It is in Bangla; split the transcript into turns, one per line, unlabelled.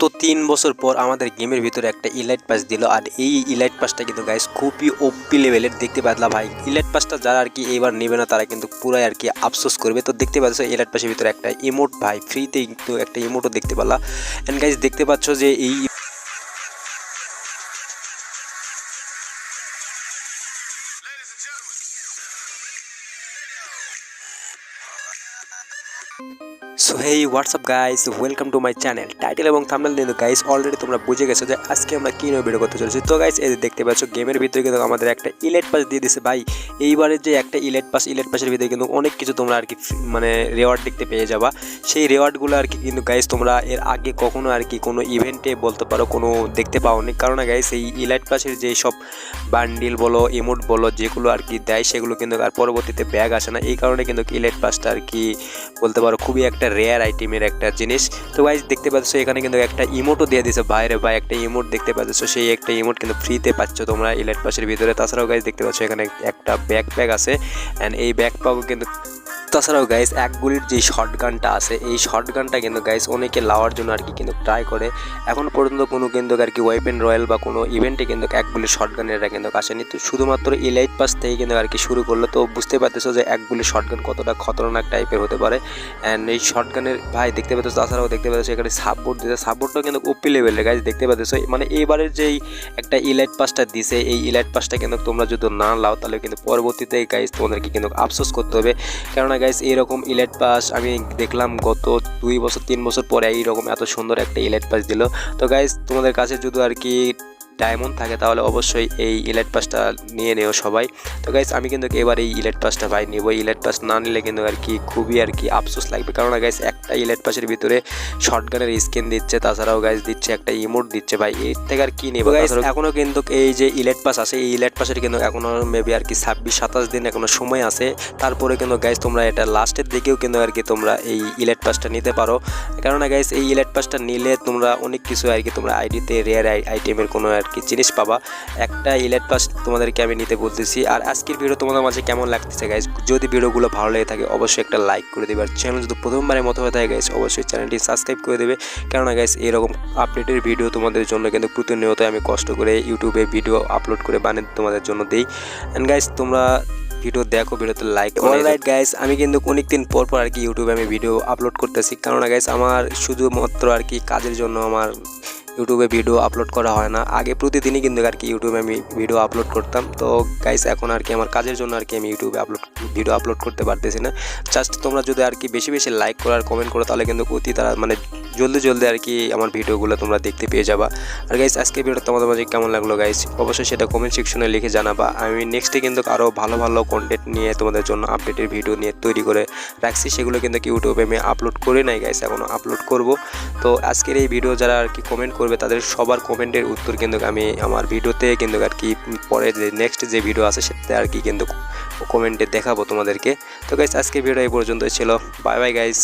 গত তিন বছর পর আমাদের গেমের ভিতরে একটা ইলাইট পাস দিল, আর এই ইলাইট পাসটা কিন্তু গাইস খুবই ওপি লেভেলের দেখতে পাতলা ভাই। ইলাইট পাসটা যারা আর কি এবার নেবে না, তারা কিন্তু পুরাই আর কি আফসোস করবে। তো দেখতে পাচ্ছ ইলাইট পাসের ভিতরে একটা ইমোট ভাই ফ্রিতে কিন্তু একটা ইমোটও দেখতে পারলা অ্যান্ড গাইস দেখতে পাচ্ছ যে এই so hey WhatsApp guys welcome to my channel title এবং থাম্বনেল কিন্তু গাইস অলরেডি তোমরা বুঝে গেছো যে আজকে আমরা কী নিয়ে ভিডিও করতে চলেছি। তো গাইস এই দেখতে পাচ্ছ গেমের ভিতরে কিন্তু আমাদের একটা ইলেট পাস দিয়ে দিছে, ভাই। এইবারের যে একটা ইলেট পাস ইলেট পাসের ভিতরে কিন্তু অনেক কিছু তোমরা আর কি মানে রেওয়ার্ড দেখতে পেয়ে যাবা। সেই রেওয়ার্ডগুলো আর কি কিন্তু গাইস তোমরা এর আগে কখনো আর কি কোনো ইভেন্টে বলতে পারো, কোনো দেখতে পাও পাওনি। কারণ গাইস এই ইলেট পাসের যে সব বান্ডিল বলো ইমোট বলো, যেগুলো আর কি দেয়, সেগুলো কিন্তু আর পরবর্তীতে ব্যাগ আসে না। এই কারণে কিন্তু ইলেট পাসটা আর কি বলতে পারো, খুবই একটা রেয়ার আইটেমের একটা জিনিস। তো গাইজ দেখতে পাচ্ছ, এখানে কিন্তু একটা ইমোটও দিয়ে দিয়েছে বাইরে বা একটা ইমোট দেখতে পাচ্ছ সেই একটা ইমোট কিন্তু ফ্রিতে পাচ্ছ তোমরা ইলেট পাশের ভিতরে। তাছাড়াও গাইজ দেখতে পাচ্ছ, এখানে একটা ব্যাকপ্যাক আছে। অ্যান্ড এই ব্যাকপ্যাকও কিন্তু তাছাড়াও গাইস এক গুলির যে শর্ট গানটা আছে, এই শর্ট গানটা কিন্তু গাইস অনেকে লাওয়ার জন্য আর কি কিন্তু ট্রাই করে। এখন পর্যন্ত কোনো কিন্তু আর কি ওয়েপেন রয়্যাল বা কোনো ইভেন্টে কিন্তু এক গুলির শর্ট কিন্তু আসেনি। তো শুধুমাত্র ইলাইট পাস থেকে কিন্তু আর কি শুরু করল। তো বুঝতে পারতেছো যে এক গুলির শর্ট কতটা খতরনাক টাইপের হতে পারে। অ্যান্ড এই শর্ট গানের ভাই, দেখতে পাচ্ছ, তাছাড়াও দেখতে পাচ্ছ এখানে সাপোর্ট দিতে সাপোর্টটাও কিন্তু ওপি লেভেলের গাইজ দেখতে পাচ্ছ। মানে এবারের যেই একটা ইলাইট পাসটা দিছে, এই ইলাইট পাসটা কিন্তু তোমরা যদি না লাও, তাহলে কিন্তু পরবর্তীতে গাইজ তোমাদেরকে কিন্তু আফসোস করতে হবে। কেননা গাইজ এরকম ইলেট পাস আমি দেখলাম গত দুই বছর, তিন বছর পরে এইরকম এত সুন্দর একটা ইলেট পাস দিল। তো গাইস তোমাদের কাছে যদি আর কি ডায়মন্ড থাকে তাহলে অবশ্যই এই ইলাইট পাসটা নিয়ে নেও সবাই। তো গাইজ আমি কিন্তু এবার এই ইলাইট পাসটা ভাই নেব। ইলাইট পাস না নিলে কিন্তু আর কি খুবই আর কি আফসোস লাগবে। কারণ গাইজ একটা ইলাইট পাসের ভিতরে শর্ট গানের স্কিন দিচ্ছে তাছাড়াও গাইজ দিচ্ছে একটা ইমোট দিচ্ছে ভাই এর থেকে আর কি নেব? গাইজ এখনও কিন্তু এই যে ইলাইট পাস আছে এই ইলাইট পাসের কিন্তু এখনও মেবি আর কি ছাব্বিশ সাতাশ দিন এখনও সময় আছে। তারপরে কিন্তু গাইজ তোমরা এটা লাস্টের দিকেও কিন্তু আর কি তোমরা এই ইলাইট পাসটা নিতে পারো। কেননা গাইজ এই ইলাইট পাসটা নিলে তোমরা অনেক কিছু আর কি তোমরা আইডিতে রেয়ার আইটেমের কোনো আর কি জিনিস পাবা? একটা ইলেট পাস তোমাদেরকে আমি নিতে বলতেছি। আর আজকের ভিডিও তোমাদের মাঝে কেমন লাগতেছে গাইজ যদি ভিডিওগুলো ভালো লেগে থাকে অবশ্যই একটা লাইক করে দেবে। আর চ্যানেল যদি প্রথমবারের মতো হয়ে থাকে গাইজ অবশ্যই চ্যানেলটি সাবস্ক্রাইব করে দেবে। কেননা গাইজ এরকম আপডেটের ভিডিও তোমাদের জন্য কিন্তু প্রতিনিয়ত আমি কষ্ট করে ইউটিউবে ভিডিও আপলোড করে বানিয়ে তোমাদের জন্য দিই। অ্যান্ড গাইজ তোমরা ভিডিও দেখো ভিডিওতে লাইক অলরাইট গাইস আমি কিন্তু অনেক দিন পর পর আর কি ইউটিউবে আমি ভিডিও আপলোড করতেছি। কারণ গাইস আমার শুধুমাত্র আর কি কাজের জন্য আমার ইউটিউবে ভিডিও আপলোড করা হয় না। আগে প্রতিদিনই কিন্তু আর কি ইউটিউবে আমি ভিডিও আপলোড করতাম। তো গাইস এখন আর কি আমার কাজের জন্য আর কি আমি ইউটিউবে আপলোড ভিডিও আপলোড করতে পারতেছি না। জাস্ট তোমরা যদি আর কি বেশি বেশি লাইক করো আর কমেন্ট করো, তাহলে কিন্তু অতি তারা মানে জলদি জলদি আর কি আমার ভিডিওগুলো তোমরা দেখতে পেয়ে যাবা। আর গাইস আজকে ভিডিও তোমাদের মাঝে কেমন লাগল গাইস অবশ্যই সেটা কমেন্ট সেকশনে লিখে জানাবা। আমি নেক্সটে কিন্তু আরও ভালো ভালো কন্টেন্ট নিয়ে তোমাদের জন্য আপডেটের ভিডিও নিয়ে তৈরি করে রাখছি। সেগুলো কিন্তু ইউটিউবে আমি আপলোড করে নাই গাইস এখনও আপলোড করব। তো আজকের এই ভিডিও যারা আর কি কমেন্ট করবে, তাদের সবার কমেন্টের উত্তর কিন্তু আমি আমার ভিডিওতে কিন্তু আর কি পরে যে নেক্সট যে ভিডিও আছে, সেটাতে আর কি কিন্তু কমেন্টে দেখাবো তোমাদেরকে। তো গাইস আজকে ভিডিও এই পর্যন্তই ছিল। Bye bye guys